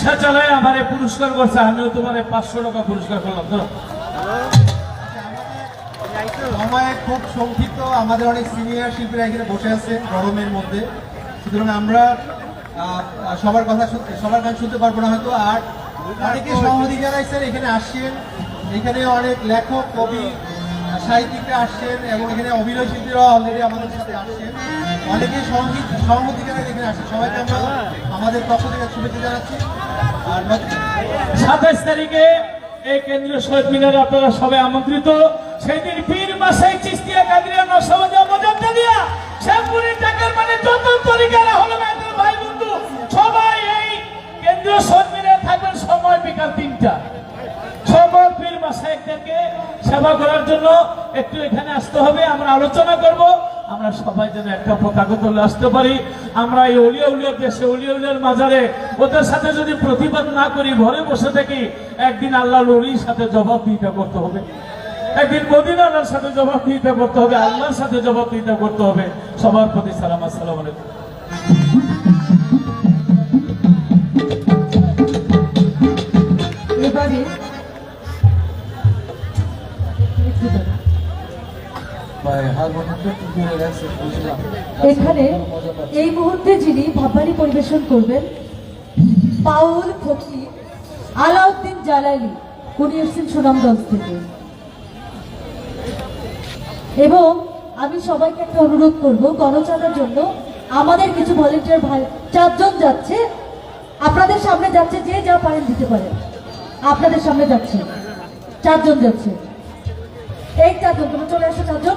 রিক্সা চালায় আমারে পুরস্কার করছে, আমিও তোমার পাঁচশো টাকা পুরস্কার করলাম, ধরো। সময় খুব সংক্ষিপ্ত আমাদের অনেক সিনিয়র শিল্পীরা এখানে বসে আছে গরমের মধ্যে। সুতরাং আমরা সবার কথা সবার গান শুনতে পারব না হয়তো, আর অনেকে সহমতি জানাইছেন, এখানে আসছেন। এখানে অনেক লেখক, কবি, সাহিত্যিকরা আসছেন, এবং এখানে অভিনয় শিল্পীরা অলরেডি আমাদের সাথে আসছেন। অনেকে সহমতি সহমতি জানাই এখানে আসছেন সবাইকে আমরা আমাদের পক্ষ থেকে শুভেচ্ছা জানাচ্ছি। আর সাতাইশ তারিখে এই কেন্দ্রীয় শহীদ মিনারে আপনারা সবাই আমন্ত্রিত। সেই দিন পীর মাসাই চিস্তিয়া কাদিয়া নকশাবাদী মজাদ্দা দিয়া শ্যামপুরের টাকার মানে যত তরিকারা হলো আমাদের ভাই বন্ধু, সবাই এই কেন্দ্রীয় শহীদ মিনারে থাকবেন সময় বিকাল তিনটা। সকল পীর মাসাইকদেরকে সেবা করার জন্য একটু এখানে আসতে হবে, আমরা আলোচনা করব। আমরা সবাই যেন একটা পতাকা তুলে আসতে পারি। আমরা এই অলিয়া উলিয়া দেশে, অলিয়া উলিয়ার মাজারে ওদের সাথে যদি প্রতিবাদ না করি, ঘরে বসে থাকি একদিন আল্লাহ ললির সাথে জবাবদিহিতা করতে হবে। একদিন মদিনার সাথে জবাব জবাবদিহিতা করতে হবে, আল্লাহর সাথে জবাব জবাবদিহিতা করতে হবে। সবার প্রতি সালাম, আসসালাম আলাইকুম। এখানে এই মুহূর্তে যিনি ভাবানি পরিবেশন করবেন, পাউল ফকির আলাউদ্দিন জালালি, উনি এসেছেন সুনামগঞ্জ থেকে। এবং আমি সবাইকে একটা অনুরোধ করব, গণচাঁদার জন্য আমাদের কিছু ভলেন্টিয়ার ভাই, চারজন যাচ্ছে। আপনাদের সামনে যাচ্ছে যে যা পারেন দিতে পারেন আপনাদের সামনে যাচ্ছে। চারজন যাচ্ছে। এই চারজন, তোমরা চলে আসো চারজন।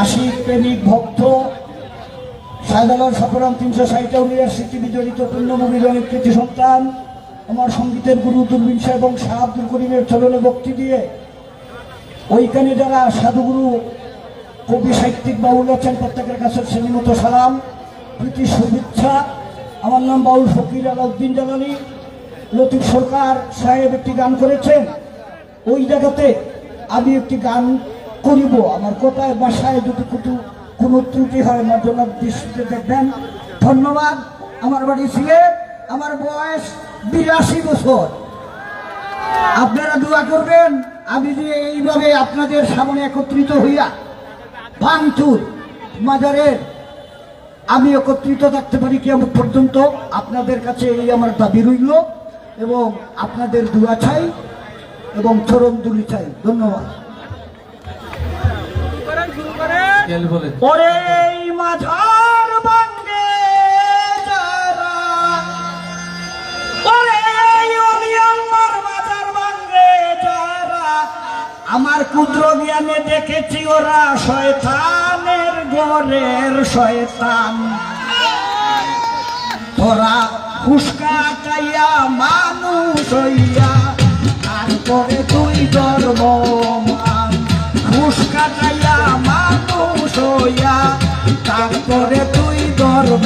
আশিক প্রেমিক ভক্ত শাহজালাল সফরাম তিনশো ষাটটা উনিয়ার স্মৃতি বিজড়িত পূর্ণমূলীর অনেক কৃতি সন্তান, আমার সঙ্গীতের গুরু দুর্বিন শাহ এবং শাহ আব্দুল করিমের চলনে ভক্তি দিয়ে ওইখানে যারা সাধুগুরু, কবি, সাহিত্যিক, বাউল আছেন, প্রত্যেকের কাছে শ্রেণীমত সালাম, প্রীতি, শুভেচ্ছা। আমার নাম বাউল ফকির আলাউদ্দিন জালালি। লতিফ সরকার সাহেব একটি গান করেছেন। ওই জায়গাতে আমি একটি গান করিব। আমার কোথায়, বাসায় যদি কুটু কোনো ত্রুটি হয় আমার জন্য দৃষ্টিতে দেখবেন। ধন্যবাদ। আমার বাড়ি সিলেট আমার বয়স বিরাশি বছর। আপনারা দোয়া করবেন, আমি যে এইভাবে আপনাদের সামনে একত্রিত হইয়া ভাঙচুর মাজারের, আমি একত্রিত থাকতে পারি কি কেমন পর্যন্ত। আপনাদের কাছে এই আমার দাবি রইল এবং আপনাদের দোয়া চাই এবং চরম দুলি চাই। ধন্যবাদ। ওরে মাঝার বাঙ্গে আমার কুদ্র জ্ঞানে দেখেছি ওরা শয়তানের গড়ের শয়তান। ওরা ফুসকা চাইয়া মানুষ হইয়া, তারপরে তুই ধর্ম ফুসকা চাইয়া করে তুই ধর্ম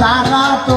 তারা তো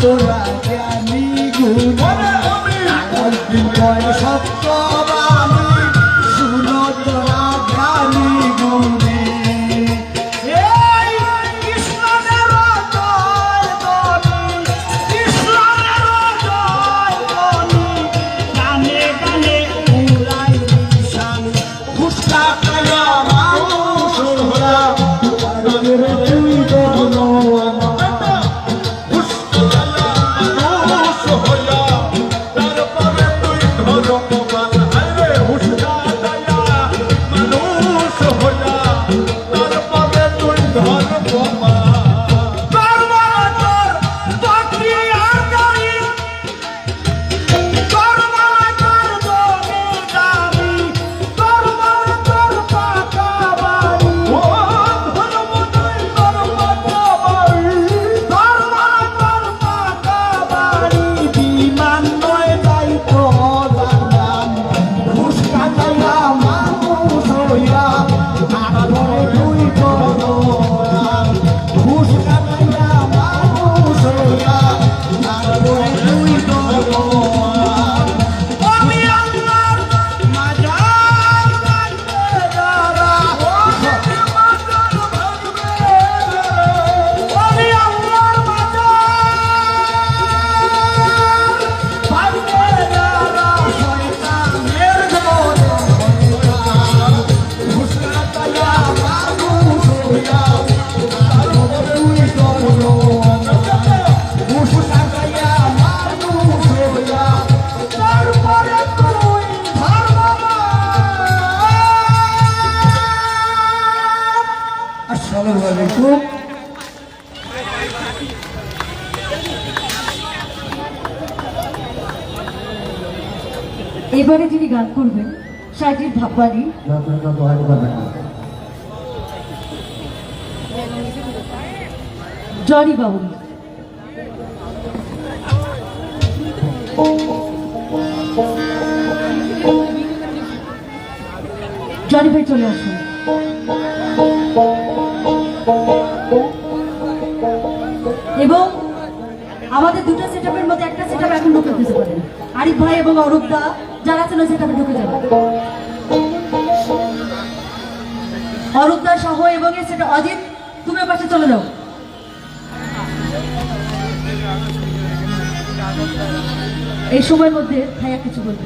corazón এবারে যিনি গান করবেন সাইটির ভাববাড়ি জনি বাউল জনি ভাই চলে আসুন। আমাদের দুটো সেটআপের মধ্যে একটা সেট আপ এখন ঢুকে দিতে পারেন আরিফ ভাই এবং অরূপ দা, যারা ছিল সেটআপে ঢুকে যাবে। অরূপ দা সহ এবং সেটা অজিত, তুমি পাশে চলে যাও। এই সময়ের মধ্যে ভাইয়া কিছু বলবে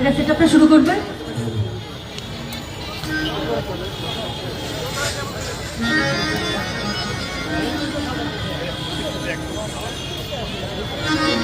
এটা সেট আপটা শুরু করবে।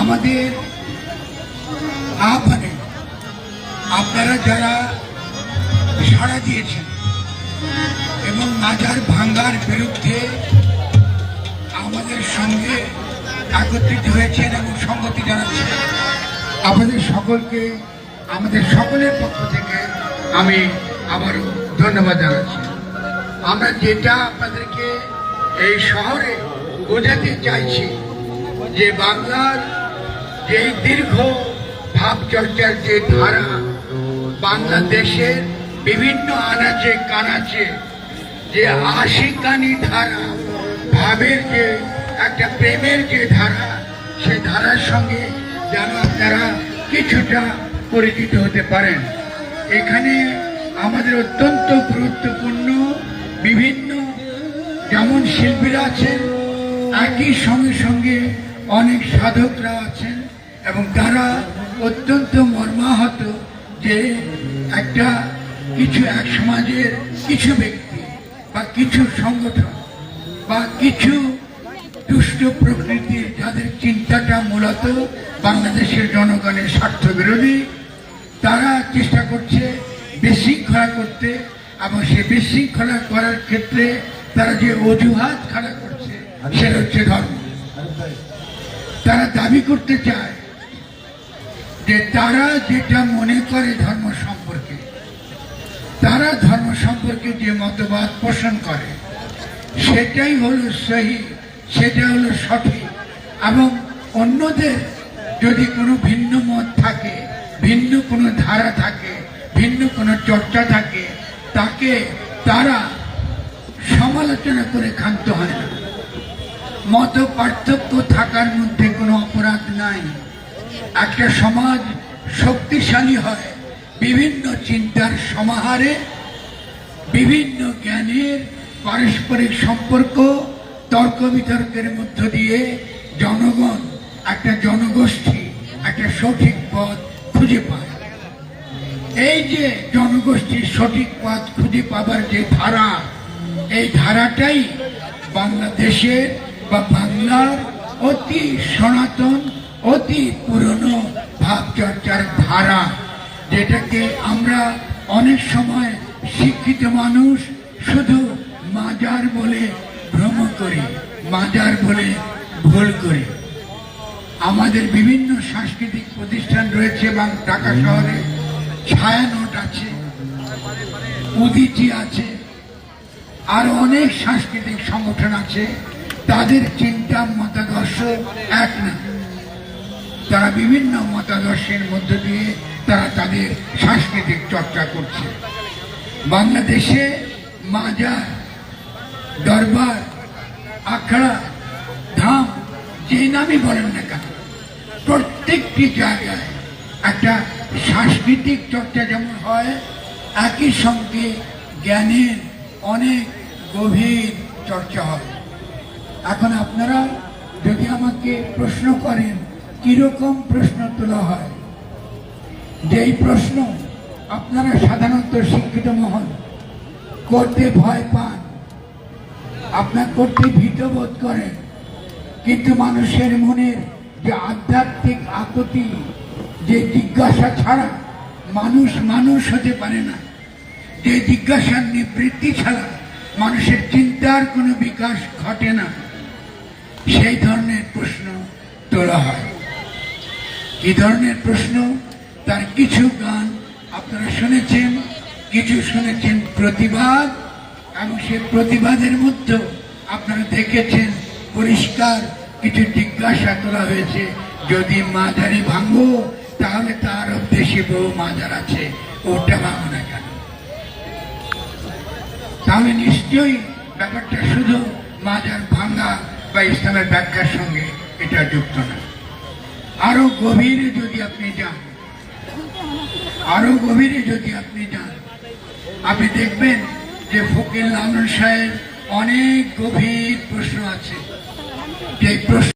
আমাদের আহ্বানে আপনারা যারা সাড়া দিয়েছেন। এবং মাজার ভাঙ্গার বিরুদ্ধে আমাদের সঙ্গে একত্রিত হয়েছেন এবং সংগতি জানাচ্ছেন। আপনাদের সকলকে, আমাদের সকলের পক্ষ থেকে আমি আবারও ধন্যবাদ জানাচ্ছি। আমরা যেটা আপনাদেরকে এই শহরে বোঝাতে চাইছি যে বাংলার যে এই দীর্ঘ ভাবচর্চার যে ধারা, বাংলাদেশের বিভিন্ন আনাচে, কানাচে যে আশিকানি ধারা, ভাবের যে, একটা প্রেমের যে ধারা, সে ধারার সঙ্গে যেন আপনারা কিছুটা পরিচিত হতে পারেন। এখানে আমাদের অত্যন্ত গুরুত্বপূর্ণ বিভিন্ন, যেমন শিল্পীরা আছেন, একই সঙ্গে সঙ্গে অনেক সাধকরা আছেন এবং তারা অত্যন্ত মর্মাহত যে একটা কিছু এক সমাজের কিছু ব্যক্তি বা কিছু সংগঠন বা কিছু দুষ্ট প্রকৃতির যাদের চিন্তাটা মূলত বাংলাদেশের জনগণের স্বার্থ বিরোধী, তারা চেষ্টা করছে বিশৃঙ্খলা করতে এবং সে বিশৃঙ্খলা করার ক্ষেত্রে তারা যে অজুহাত খাড়া করছে, সেটা হচ্ছে ধর্ম। তারা দাবি করতে চায় যে তারা যেটা মনে করে ধর্ম সম্পর্কে তারা ধর্ম সম্পর্কে যে মতবাদ পোষণ করে, সেটাই হলো সহি, সেটা হলো সঠিক। এবং অন্যদের যদি কোনো ভিন্ন মত থাকে, ভিন্ন কোনো ধারা থাকে, ভিন্ন কোনো চর্চা থাকে, তাকে তারা সমালোচনা করে ক্ষান্ত হয় না। মত পার্থক্য থাকার মধ্যে কোনো অপরাধ নাই। একটা সমাজ শক্তিশালী হয়। বিভিন্ন চিন্তার সমাহারে, বিভিন্ন জ্ঞানের পারস্পরিক সম্পর্ক, তর্ক বিতর্কের মধ্য দিয়ে জনগণ একটা জনগোষ্ঠী, একটা সঠিক পথ খুঁজে পায়। এই যে জনগোষ্ঠীর সঠিক পথ খুঁজে পাবার যে ধারা, এই ধারাটাই বাংলাদেশের বা বাংলার অতি সনাতন, অতি পুরনো ভাবচর্চার ধারা। যেটাকে আমরা অনেক সময় শিক্ষিত মানুষ শুধু মাজার বলে ভ্রম করি মাজার বলে ভুল করি। আমাদের বিভিন্ন সাংস্কৃতিক প্রতিষ্ঠান রয়েছে এবং ঢাকা শহরে ছায়ানট আছে উদিচি আছে আর অনেক সাংস্কৃতিক সংগঠন আছে। তাদের চিন্তা মতাদর্শ এক না। তারা বিভিন্ন মতাদর্শের মধ্য দিয়ে তারা তাদের সাংস্কৃতিক চর্চা করছে। বাংলাদেশে মাজার দরবার, আখড়া, ধাম, যে নামই বলেন না কেন, প্রত্যেকটি জায়গায় একটা সাংস্কৃতিক চর্চা যেমন হয়, একই সঙ্গে জ্ঞানের অনেক গভীর চর্চা হয়। এখন আপনারা যদি আমাকে প্রশ্ন করেন কীরকম প্রশ্ন তোলা হয়? যেই প্রশ্ন আপনারা সাধারণত শিক্ষিত মহল করতে ভয় পান, আপনার করতে ভীত বোধ করেন, কিন্তু মানুষের মনের যে আধ্যাত্মিক আকুতি, যে জিজ্ঞাসা ছাড়া মানুষ মানুষ হতে পারে না, যে জিজ্ঞাসার নিবৃত্তি ছাড়া মানুষের চিন্তার কোনো বিকাশ ঘটে না, সেই ধরনের প্রশ্ন তোলা হয়। কি ধরনের প্রশ্ন তার কিছু গান আপনারা শুনেছেন, কিছু শুনেছেন প্রতিবাদ, এবং সে প্রতিবাদের মধ্যে আপনারা দেখেছেন পরিষ্কার কিছু জিজ্ঞাসা করা হয়েছে, যদি মাঝারি ভাঙবো, তাহলে তার দেশে বহু মাজার আছে, ওটা ভাঙো না কেন? তাহলে নিশ্চয়ই ব্যাপারটা শুধু মাজার ভাঙা বা ইসলামের ব্যাখ্যার সঙ্গে এটা যুক্ত না। আরও গভীরে যদি আপনি যান, আরও গভীরে যদি আপনি যান, আপনি দেখবেন যে ফকির লালন সাহেব অনেক গভীর প্রশ্ন আছে। যে প্রশ্ন